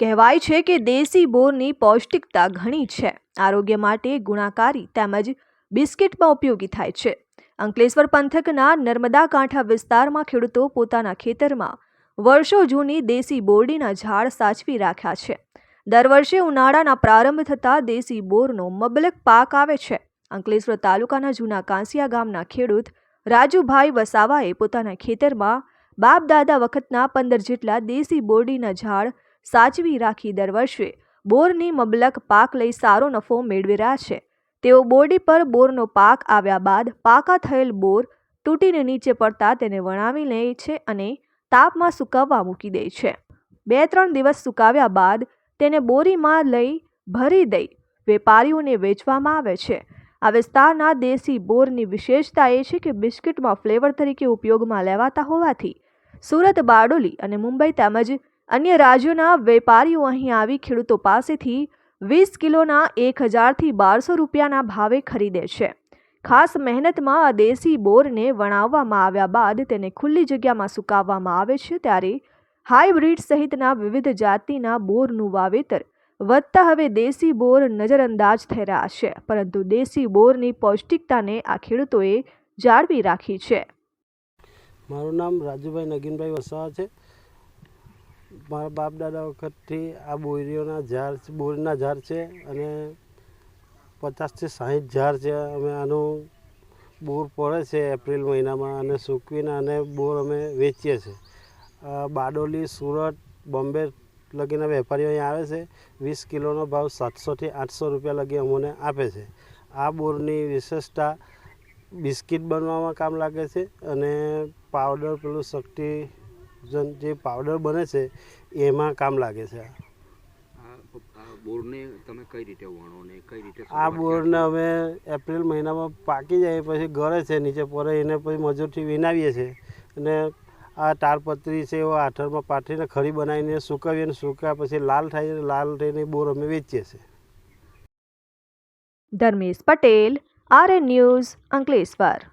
કહેવાય છે કે દેશી બોરની પૌષ્ટિકતા ઘણી છે. આરોગ્ય માટે ગુણાકારી તેમજ બિસ્કિટમાં ઉપયોગી થાય છે. અંકલેશ્વર પંથકના નર્મદા કાંઠા વિસ્તારમાં ખેડૂતો પોતાના ખેતરમાં વર્ષો જૂની દેશી બોરડીના ઝાડ સાચવી રાખ્યા છે. દર વર્ષે ઉનાળાના પ્રારંભ થતાં દેશી બોરનો મબલક પાક આવે છે. અંકલેશ્વર તાલુકાના જૂના કાંસિયા ગામના ખેડૂત રાજુભાઈ વસાવાએ પોતાના ખેતરમાં બાપ દાદા વખતના પંદર જેટલા દેશી બોરડીના ઝાડ સાચવી રાખી દર વર્ષે બોરની મબલક પાક લઈ સારો નફો મેળવી રહ્યા છે. તેઓ બોરડી પર બોરનો પાક આવ્યા બાદ પાકા થયેલ બોર તૂટીને નીચે પડતા તેને વણાવી લે છે અને તાપમાં સુકવવા મૂકી દે છે. બે ત્રણ દિવસ સુકાવ્યા બાદ તેને બોરીમાં લઈ ભરી દઈ વેપારીઓને વેચવામાં આવે છે. આ વિસ્તારના દેશી બોરની વિશેષતા એ છે કે બિસ્કિટમાં ફ્લેવર તરીકે ઉપયોગમાં લેવાતા હોવાથી સુરત બારડોલી અને મુંબઈ તેમજ અન્ય રાજ્યોના વેપારીઓ અહીં આવી ખેડૂતો પાસેથી વીસ કિલોના એક હજારથી બારસો રૂપિયાના ભાવે ખરીદે છે. ખાસ મહેનતમાં આ દેશી બોરને વણાવવામાં આવ્યા બાદ તેને ખુલ્લી જગ્યામાં સુકાવવામાં આવે છે ત્યારે હાઇબ્રિડ સહિતના વિવિધ જાતિના બોરનું વાવેતર વધતા હવે દેશી બોર નજરઅંદાજ થઈ રહ્યા છે, પરંતુ દેશી બોરની પૌષ્ટિકતાને આ ખેડૂતોએ જાળવી રાખી છે. મારું નામ રાજુભાઈ નગીનભાઈ વસાવા છે. મારા બાપ દાદા વખતથી આ બોરીઓના ઝાડ બોરીના ઝાડ છે અને પચાસથી સાહીઠ ઝાડ છે. અમે આનું બોર પડે છે એપ્રિલ મહિનામાં અને સૂકવીને અને બોર અમે વેચીએ છીએ. બારડોલી, સુરત, બોમ્બે લગીના વેપારીઓ અહીં આવે છે. વીસ કિલોનો ભાવ સાતસોથી આઠસો રૂપિયા લગી અમને આપે છે. આ બોરની વિશેષતા બિસ્કિટ બનવામાં કામ લાગે છે અને પાવડર, પેલું શક્તિ જન જે પાવડર બને છે એમાં કામ લાગે છે. આ બોરને તમે કઈ રીતે વણો ને કઈ રીતે આ બોરને અમે એપ્રિલ મહિનામાં પાકી જાય પછી ગળે છે નીચે પડે એને પછી મજૂરથી વિનાવીએ છીએ. અને આ તારપત્રી છે એવો આઠરમાં પાથરીને ખરી બનાવીને સુકાવીએ અને સુકા પછી લાલ થાય છે લાલ થઈને બોર અમે વેચીએ છીએ. Dharmesh Patel R N news Ankleshwar.